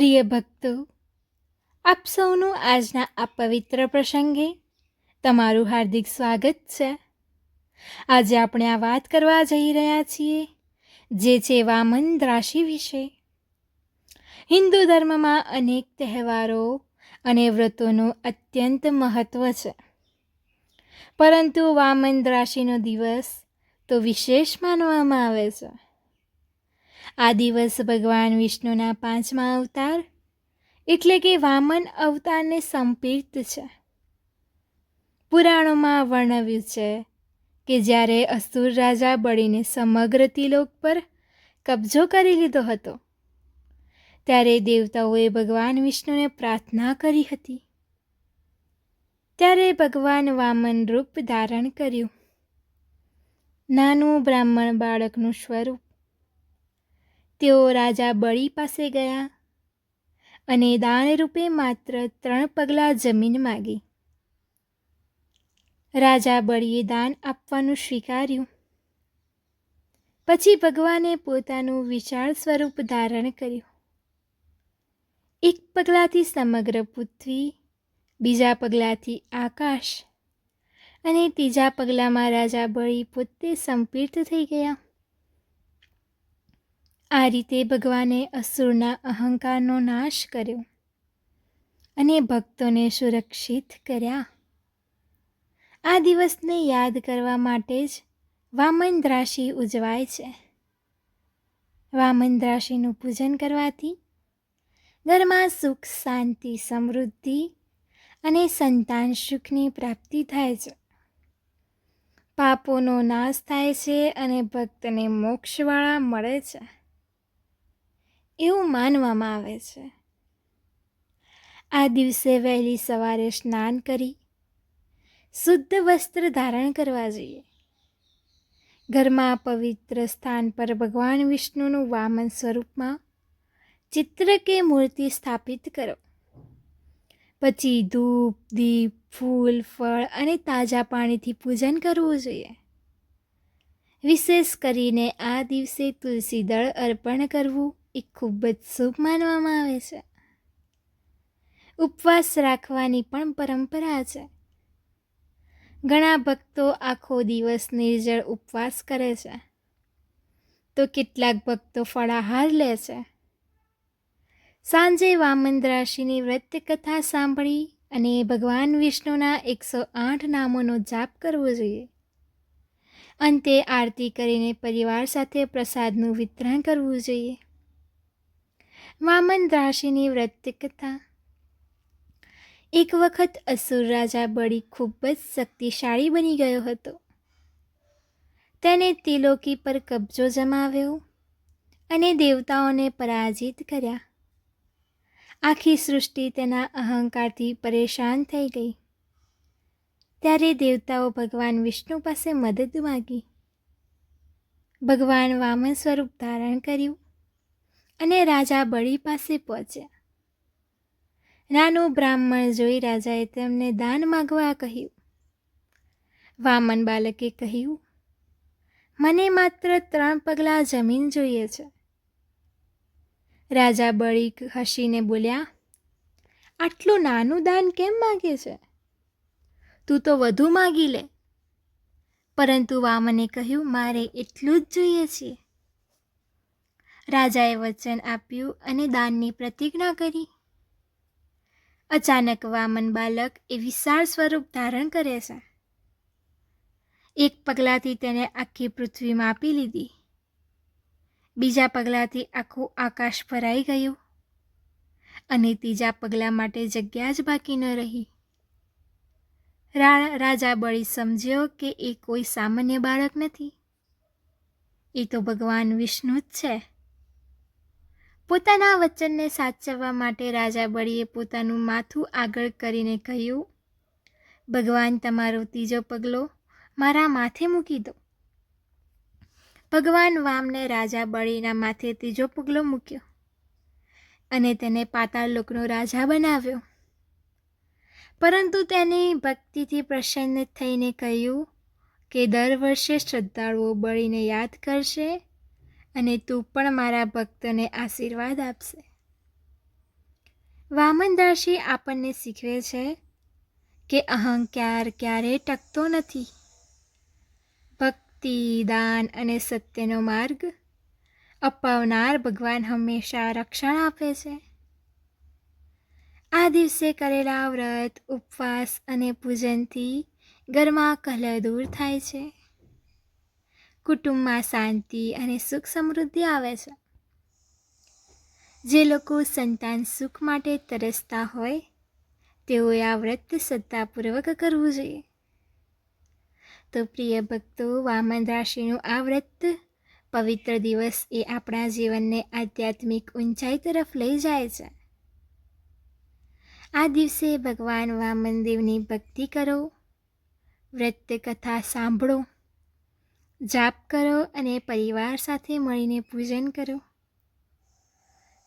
પ્રિય ભક્તો, આપ સૌનું આજના આ પવિત્ર પ્રસંગે તમારું હાર્દિક સ્વાગત છે. આજે આપણે આ વાત કરવા જઈ રહ્યા છીએ જે છે વામન રાશિ વિશે. હિન્દુ ધર્મમાં અનેક તહેવારો અને વ્રતોનું અત્યંત મહત્ત્વ છે. પરંતુ વામન રાશિનો દિવસ તો વિશેષ માનવામાં આવે છે. આ દિવસ ભગવાન વિષ્ણુના પાંચમા અવતાર એટલે કે વામન અવતારને સંપીર્ત છે. પુરાણોમાં વર્ણવ્યું છે કે જ્યારે અસુર રાજા બળીને સમગ્ર તિલોક પર કબજો કરી લીધો હતો, ત્યારે દેવતાઓએ ભગવાન વિષ્ણુને પ્રાર્થના કરી હતી. ત્યારે ભગવાન વામન રૂપ ધારણ કર્યું. નાનું બ્રાહ્મણ બાળકનું સ્વરૂપ તેઓ રાજા બળી પાસે ગયા અને દાન રૂપે માત્ર ત્રણ પગલાં જમીન માગી. રાજા બળીએ દાન આપવાનું સ્વીકાર્યું. પછી ભગવાને પોતાનું વિશાળ સ્વરૂપ ધારણ કર્યું. એક પગલાંથી સમગ્ર પૃથ્વી, બીજા પગલાંથી આકાશ અને ત્રીજા પગલામાં રાજા બળી પોતે સંપીર્ત થઈ ગયા. આ રીતે ભગવાને અસુરના અહંકારનો નાશ કર્યો અને ભક્તોને સુરક્ષિત કર્યા. આ દિવસને યાદ કરવા માટે જ વામન રાશિ ઉજવાય છે. વામન રાશિનું પૂજન કરવાથી ઘરમાં સુખ, શાંતિ, સમૃદ્ધિ અને સંતાન સુખની પ્રાપ્તિ થાય છે. પાપોનો નાશ થાય છે અને ભક્તને મોક્ષવાળા મળે છે. એવું માનવામાં આવે છે. આ દિવસે વહેલી સવારે સ્નાન કરી, શુદ્ધ વસ્ત્ર ધારણ કરવા જોઈએ. ઘરમાં પવિત્ર સ્થાન પર ભગવાન વિષ્ણુનું વામન સ્વરૂપમાં ચિત્ર કે મૂર્તિ સ્થાપિત કરો. પછી ધૂપ, દીપ, ફૂલ, ફળ અને તાજા પાણીથી પૂજન કરવું જોઈએ. વિશેષ કરીને આ દિવસે તુલસી દળ અર્પણ કરવું એ ખૂબ જ શુભ માનવામાં આવે છે. ઉપવાસ રાખવાની પણ પરંપરા છે. ઘણા ભક્તો આખો દિવસ નિર્જળ ઉપવાસ કરે છે. તો કેટલાક ભક્તો ફળાહાર લે છે. સાંજે વામન રાશિની વ્રત કથા સાંભળી અને ભગવાન વિષ્ણુના એકસો આઠ નામોનો જાપ કરવો જોઈએ. અંતે આરતી કરીને પરિવાર સાથે પ્રસાદનું વિતરણ કરવું જોઈએ. વામન રાશિની વ્રત કથા એક વખત અસુર રાજા બળી ખૂબ જ શક્તિશાળી બની ગયો હતો. તેને તિલોકી પર કબજો જમાવ્યો અને દેવતાઓને પરાજિત કર્યા. આખી સૃષ્ટિ તેના અહંકારથી પરેશાન થઈ ગઈ. ત્યારે દેવતાઓ ભગવાન વિષ્ણુ પાસે મદદ માગી. ભગવાન વામન સ્વરૂપ ધારણ કર્યું. અને રાજા બળી પાસે પહોંચ્યા. નાનું બ્રાહ્મણ જોઈ રાજાએ તેમને દાન માગવા કહ્યું. વામન બાલકે કહ્યું, મને માત્ર ત્રણ પગલાં જમીન જોઈએ છે. રાજા બળી હસીને બોલ્યા, આટલું નાનું દાન કેમ માગે છે? તું તો વધુ માગી લે. પરંતુ વામને કહ્યું, મારે એટલું જ જોઈએ છીએ રાજાએ વચન આપ્યું અને દાનની પ્રતિજ્ઞા કરી. અચાનક વામન બાલક એ વિશાળ સ્વરૂપ ધારણ કરે છે. એક પગલાંથી તેને આખી પૃથ્વી માપી લીધી. બીજા પગલાંથી આખું આકાશ ભરાઈ ગયું અને ત્રીજા પગલાં માટે જગ્યા જ બાકી ન રહી. રાજા બળી સમજ્યો કે એ કોઈ સામાન્ય બાળક નથી. એ તો ભગવાન વિષ્ણુ જ છે. પોતાના વચનને સાચવવા માટે રાજા બળીએ પોતાનું માથું આગળ કરીને કહ્યું, ભગવાન, તમારો ત્રીજો પગલો મારા માથે મૂકી દો. ભગવાન વામને રાજા બળીના માથે ત્રીજો પગલો મૂક્યો અને તેને પાતાળ લોકનો રાજા બનાવ્યો. પરંતુ તેની ભક્તિથી પ્રસન્ન થઈને કહ્યું કે, દર વર્ષે શ્રદ્ધાળુઓ બળીને યાદ કરશે અને તું પણ મારા ભક્તને આશીર્વાદ આપશે. વામનદાસી આપણને શીખવે છે કે અહંકાર ક્યારેય ટકતો નથી. ભક્તિ, દાન અને સત્યનો માર્ગ અપાવનાર ભગવાન હંમેશા રક્ષણ આપે છે. આ દિવસે કરેલા વ્રત, ઉપવાસ અને પૂજનથી ઘરમાં કલહ દૂર થાય છે. કુટુંબમાં શાંતિ અને સુખ સમૃદ્ધિ આવે છે. જે લોકો સંતાન સુખ માટે તરસતા હોય, તેઓએ આ વ્રત શ્રદ્ધાપૂર્વક કરવું જોઈએ. તો પ્રિય ભક્તો, વામન રાશિનું આ વ્રત પવિત્ર દિવસ એ આપણા જીવનને આધ્યાત્મિક ઊંચાઈ તરફ લઈ જાય છે. આ દિવસે ભગવાન વામનદેવની ભક્તિ કરો, વ્રત કથા સાંભળો જાપ કરો અને પરિવાર સાથે મળીને પૂજન કરો.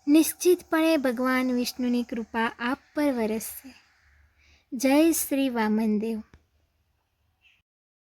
નિશ્ચિતપણે ભગવાન વિષ્ણુની કૃપા આપ પર વરસશે. જય શ્રી વામનદેવ.